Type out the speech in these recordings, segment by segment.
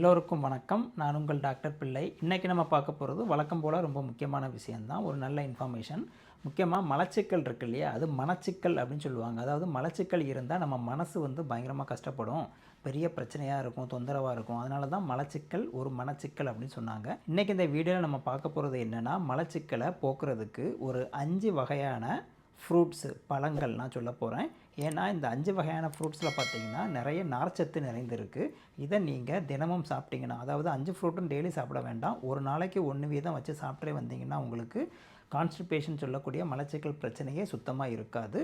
எல்லோருக்கும் வணக்கம். நான் உங்கள் டாக்டர் பிள்ளை. இன்றைக்கி நம்ம பார்க்க போகிறது வழக்கம் போல் ரொம்ப முக்கியமான விஷயந்தான் ஒரு நல்ல இன்ஃபர்மேஷன். முக்கியமாக மலச்சிக்கல் இருக்கு இல்லையா? அது மனச்சிக்கல் அப்படின்னு சொல்லுவாங்க. அதாவது மலச்சிக்கல் இருந்தால் நம்ம மனசு வந்து பயங்கரமாக கஷ்டப்படும். பெரிய பிரச்சனையாக இருக்கும் தொந்தரவாக இருக்கும். அதனால தான் மலச்சிக்கல் ஒரு மனச்சிக்கல் அப்படின்னு சொன்னாங்க. இன்றைக்கி இந்த வீடியோவில் நம்ம பார்க்க போகிறது என்னென்னா மலச்சிக்கலை போக்குறதுக்கு ஒரு அஞ்சு வகையான ஃப்ரூட்ஸு பழங்கள் நான் சொல்ல போகிறேன் ஏன்னா இந்த அஞ்சு வகையான ஃப்ரூட்ஸில் பார்த்தீங்கன்னா நிறைய நார்ச்சத்து நிறைந்திருக்கு. இதை நீங்கள் தினமும் சாப்பிட்டீங்கன்னா அதாவது அஞ்சு ஃப்ரூட்டும் டெய்லி சாப்பிட வேண்டாம். ஒரு நாளைக்கு ஒன்று வீதம் வச்சு சாப்பிட்டே வந்தீங்கன்னா உங்களுக்கு கான்ஸ்டிபேஷன் சொல்லக்கூடிய மலச்சிக்கல் பிரச்சனையே சுத்தமாக இருக்காது.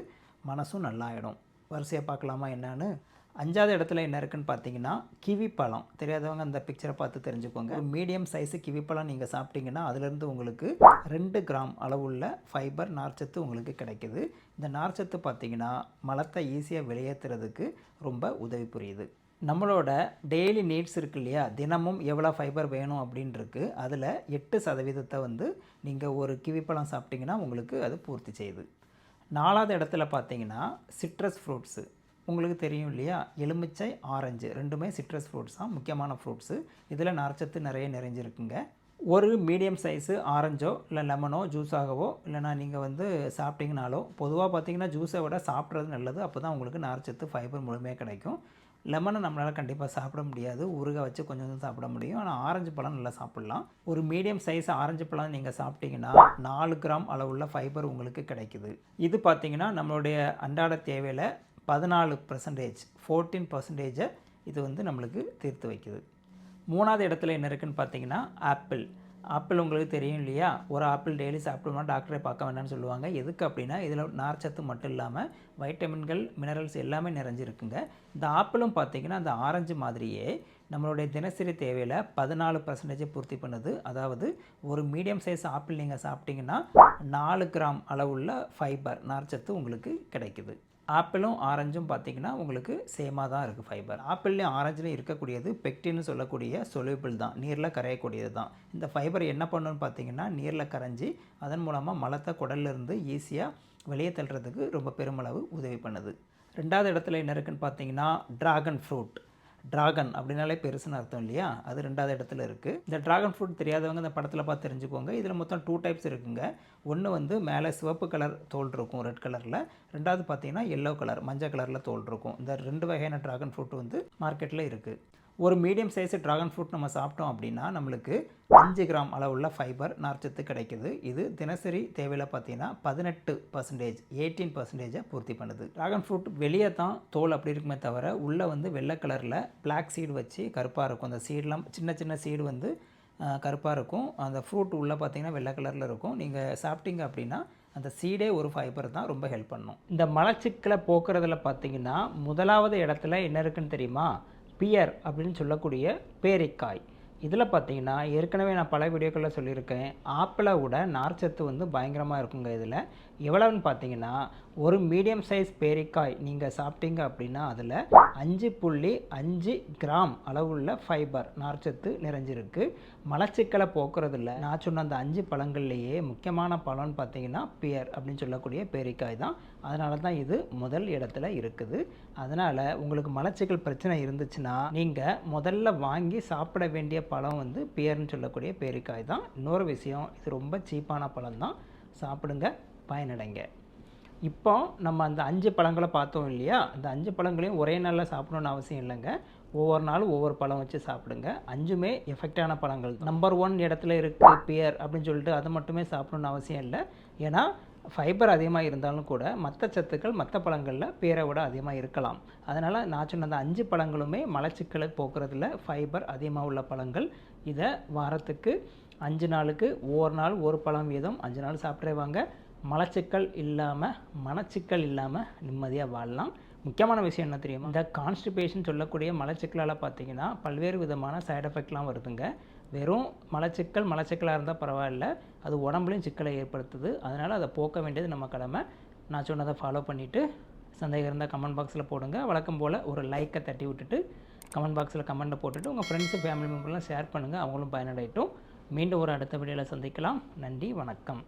மனசும் நல்லாயிடும். வரிசையாக பார்க்கலாமா என்னான்னு? அஞ்சாவது இடத்துல என்ன இருக்குன்னு பார்த்தீங்கன்னா கிவி பழம். தெரியாதவங்க அந்த பிக்சரை பார்த்து தெரிஞ்சுக்கோங்க. மீடியம் சைஸு கிவி பழம் நீங்கள் சாப்பிட்டீங்கன்னா அதுலேருந்து உங்களுக்கு ரெண்டு கிராம் அளவுள்ள ஃபைபர் நார்ச்சத்து உங்களுக்கு கிடைக்குது. இந்த நார்ச்சத்து பார்த்தீங்கன்னா மலத்தை ஈஸியாக வெளியேற்றுறதுக்கு ரொம்ப உதவி புரியுது. நம்மளோட டெய்லி நீட்ஸ் இருக்கு இல்லையா? தினமும் எவ்வளோ ஃபைபர் வேணும் அப்படின்ருக்கு. அதில் எட்டு சதவீதத்தை வந்து நீங்கள் ஒரு கிவி பழம் சாப்பிட்டீங்கன்னா உங்களுக்கு அது பூர்த்தி செய்யுது. நாலாவது இடத்துல பார்த்தீங்கன்னா சிட்ரஸ் ஃப்ரூட்ஸு உங்களுக்கு தெரியும் இல்லையா? எலுமிச்சை ஆரஞ்சு ரெண்டுமே சிட்ரஸ் ஃப்ரூட்ஸ் தான் முக்கியமான ஃப்ரூட்ஸு இதில் நார்ச்சத்து நிறைய நிறைஞ்சிருக்குங்க. ஒரு மீடியம் சைஸு ஆரஞ்சோ இல்லை லெமனோ ஜூஸாகவோ இல்லைனா நீங்கள் வந்து சாப்பிட்டீங்கனாலோ பொதுவாக பார்த்தீங்கன்னா ஜூஸை விட சாப்பிட்றது நல்லது. அப்போ தான் உங்களுக்கு நார்ச்சத்து ஃபைபர் முழுமையாக கிடைக்கும். லெமனை நம்மளால் கண்டிப்பாக சாப்பிட முடியாது. ஊறுகாய் வச்சு கொஞ்சம் கொஞ்சம் சாப்பிட முடியும். ஆனால் ஆரஞ்சு பழம் நல்லா சாப்பிட்லாம். ஒரு மீடியம் சைஸ் ஆரஞ்சு பழம் நீங்கள் சாப்பிட்டீங்கன்னா நாலு கிராம் அளவுள்ள ஃபைபர் உங்களுக்கு கிடைக்குது. இது பார்த்திங்கன்னா நம்மளுடைய அன்றாட தேவையில் பதினாலு பர்சன்டேஜ் ஃபோர்டீன் பர்சன்டேஜை இது வந்து நம்மளுக்கு தீர்த்து வைக்குது. மூணாவது இடத்துல என்ன இருக்குன்னு பார்த்தீங்கன்னா ஆப்பிள். ஆப்பிள் உங்களுக்கு தெரியும் இல்லையா? ஒரு ஆப்பிள் டெய்லி சாப்பிட்டோம்னா டாக்டரை பார்க்க வேண்டாம்னு சொல்லுவாங்க. எதுக்கு அப்படின்னா இதில் நார்ச்சத்து மட்டும் இல்லாமல் வைட்டமின்கள் மினரல்ஸ் எல்லாமே நிறைஞ்சிருக்குங்க. இந்த ஆப்பிளும் பார்த்தீங்கன்னா அந்த ஆரஞ்சு மாதிரியே நம்மளுடைய தினசரி தேவையில் பதினாலு பர்சன்டேஜை பூர்த்தி பண்ணுது. அதாவது ஒரு மீடியம் சைஸ் ஆப்பிள் நீங்கள் சாப்பிட்டீங்கன்னா நாலு கிராம் அளவுள்ள ஃபைபர் நார்ச்சத்து உங்களுக்கு கிடைக்குது. ஆப்பிளும் ஆரஞ்சும் பார்த்தீங்கன்னா உங்களுக்கு சேமாக தான் இருக்குது ஃபைபர் ஆப்பிள்லேயும் ஆரஞ்சுலையும் இருக்கக்கூடியது பெக்டின்னு சொல்லக்கூடிய சொலுபிள் தான். நீரில் கரையக்கூடியது தான். இந்த ஃபைபர் என்ன பண்ணுன்னு பார்த்தீங்கன்னா நீரில் கரைஞ்சி அதன் மூலமாக மலத்தை குடல்லிருந்து ஈஸியாக வெளியே தள்ளுறதுக்கு ரொம்ப பெருமளவு உதவி பண்ணுது. ரெண்டாவது இடத்துல என்ன இருக்குன்னு பார்த்தீங்கன்னா ட்ராகன் ஃப்ரூட் ட்ராகன் அப்படின்னாலே பெருசுன்னு அர்த்தம் இல்லையா? அது ரெண்டாவது இடத்துல இருக்குது இந்த ட்ராகன் ஃப்ரூட் தெரியாதவங்க இந்த படத்தில் பார்த்து தெரிஞ்சுக்கோங்க. இதில் மொத்தம் டூ டைப்ஸ் இருக்குங்க. ஒன்று வந்து மேலே சிவப்பு கலர் தோல் இருக்கும் ரெட் கலரில் ரெண்டாவது பார்த்தீங்கன்னா எல்லோ கலர் மஞ்சள் கலரில் தோல் இருக்கும். இந்த ரெண்டு வகையான ட்ராகன் ஃப்ரூட் வந்து மார்க்கெட்டில் இருக்குது ஒரு மீடியம் சைஸ் ட்ராகன் ஃப்ரூட் நம்ம சாப்பிட்டோம் அப்படின்னா நம்மளுக்கு அஞ்சு கிராம் அளவுள்ள ஃபைபர் நார்ச்சத்து கிடைக்குது. இது தினசரி தேவையில் பார்த்தீங்கன்னா பதினெட்டு பர்சன்டேஜ் எயிட்டீன் பர்சன்டேஜை பூர்த்தி பண்ணுது. ட்ராகன் ஃப்ரூட் வெளியே தான் தோல் அப்படி இருக்குமே தவிர உள்ளே வந்து வெள்ளை கலரில் பிளாக் சீடு வச்சு கருப்பாக இருக்கும். அந்த சீடெலாம் சின்ன சின்ன சீடு வந்து கருப்பாக இருக்கும். அந்த ஃப்ரூட் உள்ளே பார்த்தீங்கன்னா வெள்ளை கலரில் இருக்கும். நீங்கள் சாப்பிட்டீங்க அப்படின்னா அந்த சீடே ஒரு ஃபைபர் தான் ரொம்ப ஹெல்ப் பண்ணும். இந்த மலச்சிக்கலை போக்குறதுல பார்த்தீங்கன்னா முதலாவது இடத்துல என்ன இருக்குன்னு தெரியுமா? பியர் அப்படின்னு சொல்லக்கூடிய பேரிக்காய். இதில் பார்த்தீங்கன்னா ஏற்கனவே நான் பல வீடியோக்களில் சொல்லியிருக்கேன். ஆப்பிளை விட நார்ச்சத்து வந்து பயங்கரமாக இருக்குங்க இதில். எவ்வளவுன்னு பார்த்தீங்கன்னா ஒரு மீடியம் சைஸ் பேரிக்காய் நீங்கள் சாப்பிட்டீங்க அப்படின்னா அதில் அஞ்சு புள்ளி அஞ்சு கிராம் அளவுள்ள ஃபைபர் நார்ச்சத்து நிறைஞ்சிருக்கு. மலச்சிக்கலை போக்குறதில்ல. நான் சொன்ன அந்த அஞ்சு பழங்கள்லேயே முக்கியமான பழம்னு பார்த்தீங்கன்னா பியர் அப்படின்னு சொல்லக்கூடிய பேரிக்காய் தான். அதனால தான் இது முதல் இடத்துல இருக்குது. அதனால் உங்களுக்கு மலச்சிக்கல் பிரச்சனை இருந்துச்சுன்னா நீங்கள் முதல்ல வாங்கி சாப்பிட வேண்டிய பழம் வந்து பியர்னு சொல்லக்கூடிய பேரிக்காய் தான். இன்னொரு விஷயம் இது ரொம்ப சீப்பான பழம் தான். சாப்பிடுங்க பயனடைங்க. இப்போ நம்ம அந்த அஞ்சு பழங்களை பார்த்தோம் இல்லையா? அந்த அஞ்சு பழங்களையும் ஒரே நாளில் சாப்பிடணும்னு அவசியம் இல்லைங்க. ஒவ்வொரு நாளும் ஒவ்வொரு பழம் வச்சு சாப்பிடுங்க. அஞ்சுமே எஃபெக்டான பழங்கள். நம்பர் ஒன் இடத்துல இருக்குது பியர் அப்படின்னு சொல்லிட்டு அதை மட்டுமே சாப்பிடணும்னு அவசியம் இல்லை. ஏன்னா ஃபைபர் அதிகமாக இருந்தாலும் கூட மற்ற சத்துக்கள் மற்ற பழங்களில் பேரை விட அதிகமாக இருக்கலாம். அதனால் நான் சொன்ன அந்த அஞ்சு பழங்களுமே மலச்சிக்கலை போக்குறதுல ஃபைபர் அதிகமாக உள்ள பழங்கள். இதை வாரத்துக்கு அஞ்சு நாளுக்கு ஒவ்வொரு நாள் ஒரு பழம் வீதம் அஞ்சு நாள் சாப்பிட்றவாங்க மலச்சிக்கல் இல்லாமல் மனச்சிக்கல் இல்லாமல் நிம்மதியாக வாழலாம். முக்கியமான விஷயம் என்ன தெரியுமா? இந்த கான்ஸ்டிபேஷன் சொல்லக்கூடிய மலச்சிக்கலால் பார்த்தீங்கன்னா பல்வேறு விதமான சைடு எஃபெக்ட்லாம் வருதுங்க. வெறும் மலச்சிக்கல் மலச்சிக்கலாக இருந்தால் பரவாயில்ல. அது உடம்புலையும் சிக்கலை ஏற்படுத்துது. அதனால் அதை போக்க வேண்டியது நம்ம கடமை. நான் சொன்னதை ஃபாலோ பண்ணிவிட்டு சந்தேகம் இருந்தால் கமெண்ட் பாக்ஸில் போடுங்க. வழக்கம் போல் ஒரு லைக்கை தட்டி விட்டுட்டு கமெண்ட் பாக்ஸில் கமெண்ட்டை போட்டுட்டு உங்கள் ஃப்ரெண்ட்ஸு ஃபேமிலி மெம்பர்லாம் ஷேர் பண்ணுங்கள் அவங்களும் பயனடையட்டும். மீண்டும் ஒரு அடுத்த வீடியோவில் சந்திக்கலாம். நன்றி வணக்கம்.